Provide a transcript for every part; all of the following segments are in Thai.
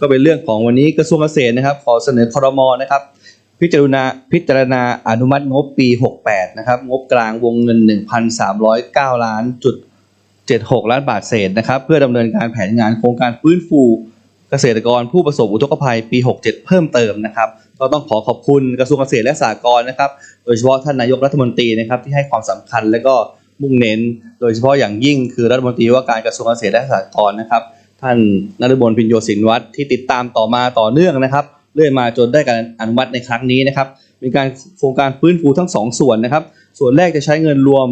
ก็เป็นเรื่องของวันนี้กระทรวงเกษตรนะครับ ขอเสนอครมนะครับ พิจารณาพิจารณาอนุมัติงบปี 68 นะครับ งบกลางวงเงิน 1,309 ล้านจุด76 ล้านบาทเศษนะครับ เพื่อดำเนินการแผนงานโครงการฟื้นฟูเกษตรกรผู้ประสบอุทกภัยปี 67 เพิ่มเติมนะครับ ก็ต้องขอขอบคุณกระทรวงเกษตรและสหกรณ์นะครับ โดยเฉพาะท่านนายกรัฐมนตรีนะครับที่ให้ความสำคัญและก็มุ่งเน้น โดยเฉพาะอย่างยิ่งคือรัฐมนตรีว่าการกระทรวงเกษตรและสหกรณ์นะครับ ท่านนฤบลพินโยสินวัตรที่ติดตามต่อมาต่อเนื่องนะครับ เรื่อยมาจนได้การอนุมัติในครั้งนี้นะครับเป็นการโครงการฟื้นฟูทั้งสองส่วนนะครับ ส่วนแรกจะใช้เงินรวม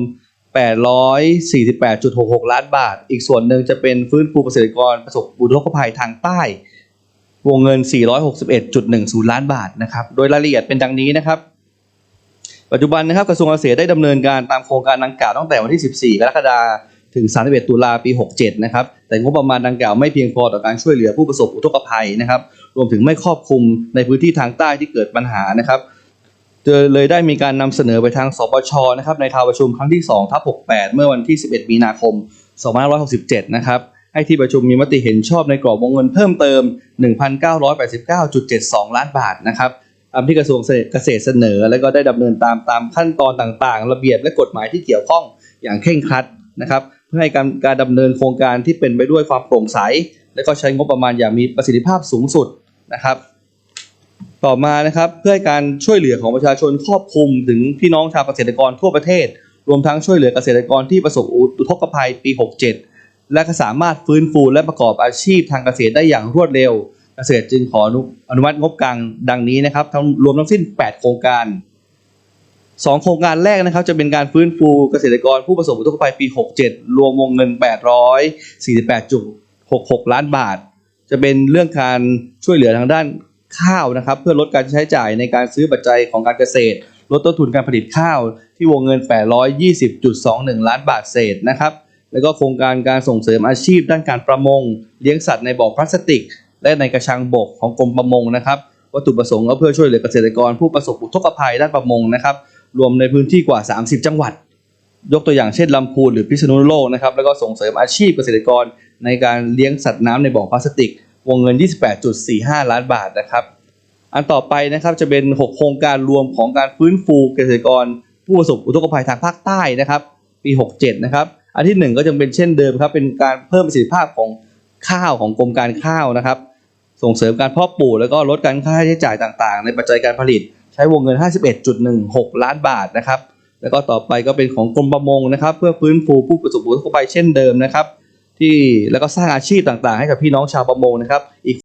848.66 ล้านบาท อีกส่วนหนึ่งจะเป็นฟื้นฟูเกษตรกรประสบอุทกภัยทางใต้ วงเงิน 461.10 ล้านบาทนะครับ โดยรายละเอียดเป็นดังนี้นะครับ ปัจจุบันนะครับกระทรวงเกษตรได้ดำเนินการตามโครงการดังกล่าวตั้งแต่วันที่ 14 กรกฎาคม ถึง 31 ตุลาปี 67 นะครับ แต่งบประมาณดังกล่าวไม่เพียงพอต่อการช่วยเหลือผู้ประสบอุทกภัยนะครับ รวมถึงไม่ครอบคลุมในพื้นที่ทางใต้ที่เกิดปัญหานะครับเลยได้มีการนำเสนอไปทางสปชนะครับในทาวประชุมครั้งที่2ทับ68 เมื่อวันที่ 11 มีนาคม 2567 นะครับ ให้ที่ประชุมมีมติเห็นชอบในกรอบวงเงินเพิ่มเติม 1,989.72 ล้านบาทนะครับตามที่กระทรวงเกษตรเสนอ และก็ได้ดำเนินตามตามขั้นตอนต่างๆ ระเบียบและกฎหมายที่เกี่ยวข้องอย่างเคร่งครัดนะครับ เพื่อให้การการดำเนินโครงการที่เป็นไปด้วยความโปร่งใส และก็ใช้งบประมาณอย่างมีประสิทธิภาพสูงสุดนะครับ ต่อมานะครับเพื่อให้การช่วยเหลือของประชาชนครอบคลุมถึงพี่น้องชาวเกษตรกรทั่วประเทศ รวมทั้งช่วยเหลือเกษตรกรที่ประสบอุทกภัยปี 67 และก็สามารถฟื้นฟูและประกอบอาชีพทางเกษตรได้อย่างรวดเร็ว เกษตรจึงขออนุอนมัติงบกลางดังนี้นะครับทั้งรวมทั้งสิ้น 8 โครงการ 2โครงการแรกนะครับจะเป็นการฟื้นฟูเกษตรกรผู้ประสบอุทกภัยปี 67 รวมวงเงิน 848.66 ล้านบาท จะเป็นเรื่องการช่วยเหลือทางด้านข้าวนะครับ เพื่อลดการใช้จ่ายในการซื้อปัจจัยของการเกษตร ลดต้นทุนการผลิตข้าวที่วงเงิน 820.21 ล้านบาทเศษนะครับ แล้วก็โครงการการส่งเสริมอาชีพด้านการประมง เลี้ยงสัตว์ในบ่อพลาสติก และในกระชังบกของกรมประมงนะครับ วัตถุประสงค์ก็เพื่อช่วยเหลือเกษตรกรผู้ประสบอุทกภัยด้านประมงนะครับ รวมในพื้นที่กว่า 30 จังหวัด ยกตัวอย่างเช่นลำพูนหรือพิษณุโลกนะครับแล้วก็ส่งเสริมอาชีพเกษตรกรในการเลี้ยงสัตว์น้ำในบ่อพลาสติก วงเงิน 28.45 ล้านบาทนะครับ อันต่อไปนะครับจะเป็น 6 โครงการรวมของการฟื้นฟูเกษตรกร ผู้ประสบอุทกภัยทางภาคใต้นะครับ ปี 67 นะครับอันที่หนึ่งก็จะเป็นเช่นเดิมครับเป็นการเพิ่มประสิทธิภาพของข้าวของกรมการข้าวนะครับ ส่งเสริมการเพาะปลูกแล้วก็ลดการค่าใช้จ่ายต่างๆ ในปัจจัยการผลิต ใช้วงเงิน 51.16 ล้านบาทนะครับ แล้วก็ต่อไปก็เป็นของกรมประมงนะครับ เพื่อฟื้นฟูผู้ประสบอุทกภัยเช่นเดิมนะครับ ที่แล้วก็สร้างอาชีพต่างๆ ให้กับพี่น้องชาวประมงนะครับอีก